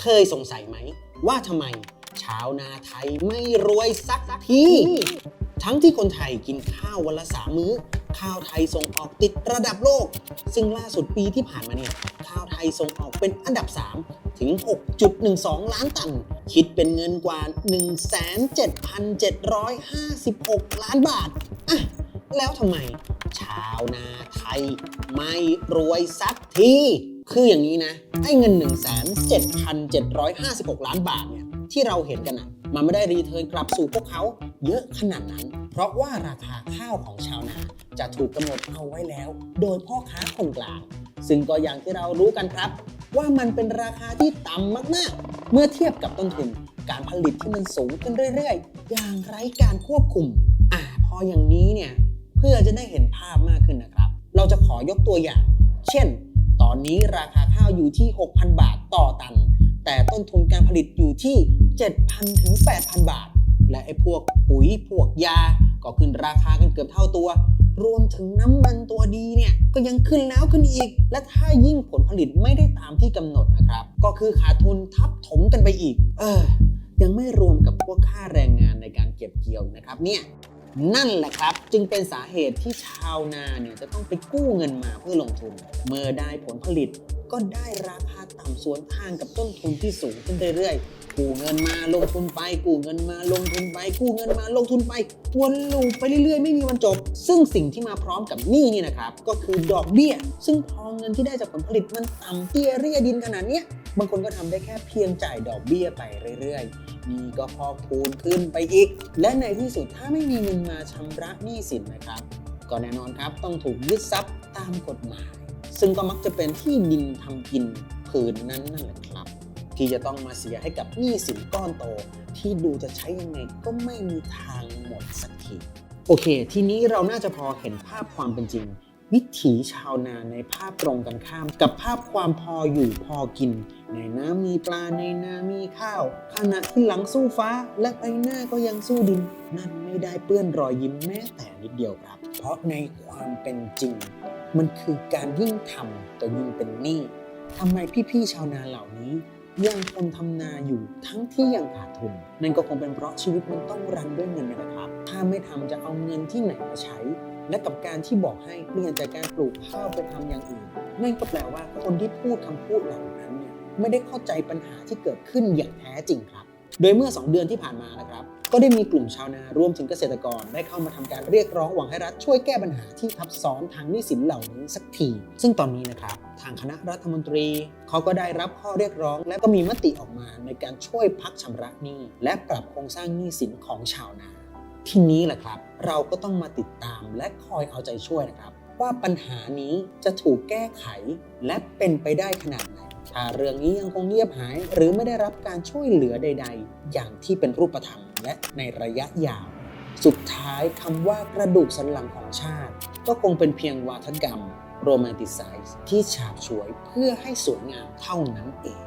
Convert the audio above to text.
เคยสงสัยไหม ว่าทำไมชาวนาไทยไม่รวยสักที ทั้งที่คนไทยกินข้าววันละสามมื้อ ข้าวไทยส่งออกติดระดับโลก ซึ่งล่าสุดปีที่ผ่านมาเนี่ย ข้าวไทยส่งออกเป็นอันดับ 3 ถึง 6.12 ล้านตัน คิดเป็นเงินกว่า 1,7756 ล้านบาทอะแล้วทำไม ชาวนาไทยไม่รวยสักที คืออย่างนี้นะ ไอ้เงิน 1 7 7 5 6 ล้านบาทเนี่ยที่เราเห็นกันอะมันไม่ได้รีเทิร์นกลับสู่พวกเขาเยอะขนาดนั้น เพราะว่าราคาข้าวของชาวนาจะถูกกำหนดเอาไว้แล้ว โดยพ่อค้าคนกลาง ซึ่งก็อย่างที่เรารู้กันครับ ว่ามันเป็นราคาที่ต่ำมากๆ เมื่อเทียบกับต้นทุนการผลิตที่มันสูงขึ้นเรื่อยๆ อย่างไร้การควบคุม อ่าพออย่างนี้เนี่ยเพื่อจะได้เห็นภาพมากขึ้นนะครับ เราจะขอยกตัวอย่าง เช่น ตอนนี้ราคาข้าวอยู่ที่ 6,000 บาทต่อตัน แต่ต้นทุนการผลิตอยู่ที่ 7,000 ถึง 8,000 บาท และไอ้พวกปุ๋ยพวกยา ก็ขึ้นราคากันเกือบเท่าตัว รวมถึงน้ำมันตัวดีเนี่ย ก็ยังขึ้นแล้วขึ้นอีก และถ้ายิ่งผลผลิตไม่ได้ตามที่กำหนดนะครับ ก็คือขาดทุนทับถมกันไปอีก เออ ยังไม่รวมกับพวกค่าแรงงานในการเก็บเกี่ยวนะครับเนี่ย นั่นแหละครับ จึงเป็นสาเหตุที่ชาวนาเนี่ยจะต้องไปกู้เงินมาเพื่อลงทุน เมื่อได้ผลผลิตก็ได้ราคาต่ำสวนทางกับต้นทุนที่สูงขึ้นเรื่อย กู้เงินมาลงทุนไป กู้เงินมาลงทุนไป กู้เงินมาลงทุนไปวนลูปไปเรื่อยๆ ไม่มีวันจบ ซึ่งสิ่งที่มาพร้อมกับหนี้นี่นะครับ ก็คือดอกเบี้ย ซึ่งพอเงินที่ได้จากผลผลิตมันต่ำเตี้ยเรียดินขนาดนี้บางคนก็ทำได้แค่เพียงจ่ายดอกเบี้ยไปเรื่อยๆนี่ก็พอกพูนขึ้นไปอีก และในที่สุดถ้าไม่มีเงินมาชำระหนี้สินนะครับก็แน่นอนครับต้องถูกยึดทรัพย์ตามกฎหมาย ซึ่งก็มักจะเป็นที่ดินทำกินผืนนั้นนั่นแหละครับ ที่จะต้องมาเสียให้กับหนี้สินก้อนโต ที่ดูจะใช้ยังไงก็ไม่มีทางหมดสักที โอเค ทีนี้เราน่าจะพอเห็นภาพความเป็นจริง วิถีชาวนาในภาพตรงกันข้าม กับภาพความพออยู่พอกิน ในน้ำมีปลาในนามีข้าว ขณะที่หลังสู้ฟ้า และใบหน้าก็ยังสู้ดิน นั่นไม่ได้เปื้อนรอยยิ้มแม้แต่นิดเดียวครับ เพราะในความเป็นจริง มันคือการยิ่งทำก็ยิ่งเป็นหนี้ทำไมพี่ๆชาวนาเหล่านี้ ยังคงทำนาอยู่ทั้งที่ยังขาดทุน นั่นก็คงเป็นเพราะชีวิตมันต้องรันด้วยเงินนะครับ ถ้าไม่ทำจะเอาเงินที่ไหนมาใช้ และกับการที่บอกให้เปลี่ยนจากการปลูกข้าวไปทำอย่างอื่น นั่นก็แปลว่าคนที่พูดคำพูดเหล่านั้นเนี่ยไม่ได้เข้าใจปัญหาที่เกิดขึ้นอย่างแท้จริงครับ โดยเมื่อ 2 เดือนที่ผ่านมานะครับ ก็ได้มีกลุ่มชาวนารวมถึงเกษตรกรได้เข้ามาทำการเรียกร้องหวังให้รัฐช่วยแก้ปัญหาที่ทับซ้อนทางหนี้สินเหล่านี้สักที ซึ่งตอนนี้นะครับ ทางคณะรัฐมนตรีเขาก็ได้รับข้อเรียกร้อง และก็มีมติออกมาในการช่วยพักชำระหนี้และปรับโครงสร้างหนี้สินของชาวนาทีนี้แหละครับ เราก็ต้องมาติดตามและคอยเอาใจช่วยนะครับ ว่าปัญหานี้จะถูกแก้ไขและเป็นไปได้ขนาดไหน ถ้าเรื่องนี้ยังคงเงียบหาย หรือไม่ได้รับการช่วยเหลือใด ๆ อย่างที่เป็นรูปธรรมและในระยะยาว สุดท้ายคำว่ากระดูกสันหลังของชาติ ก็คงเป็นเพียงวาทกรรมโรแมนติไซส์ที่ฉาบฉวยเพื่อให้สวยงามเท่านั้นเอง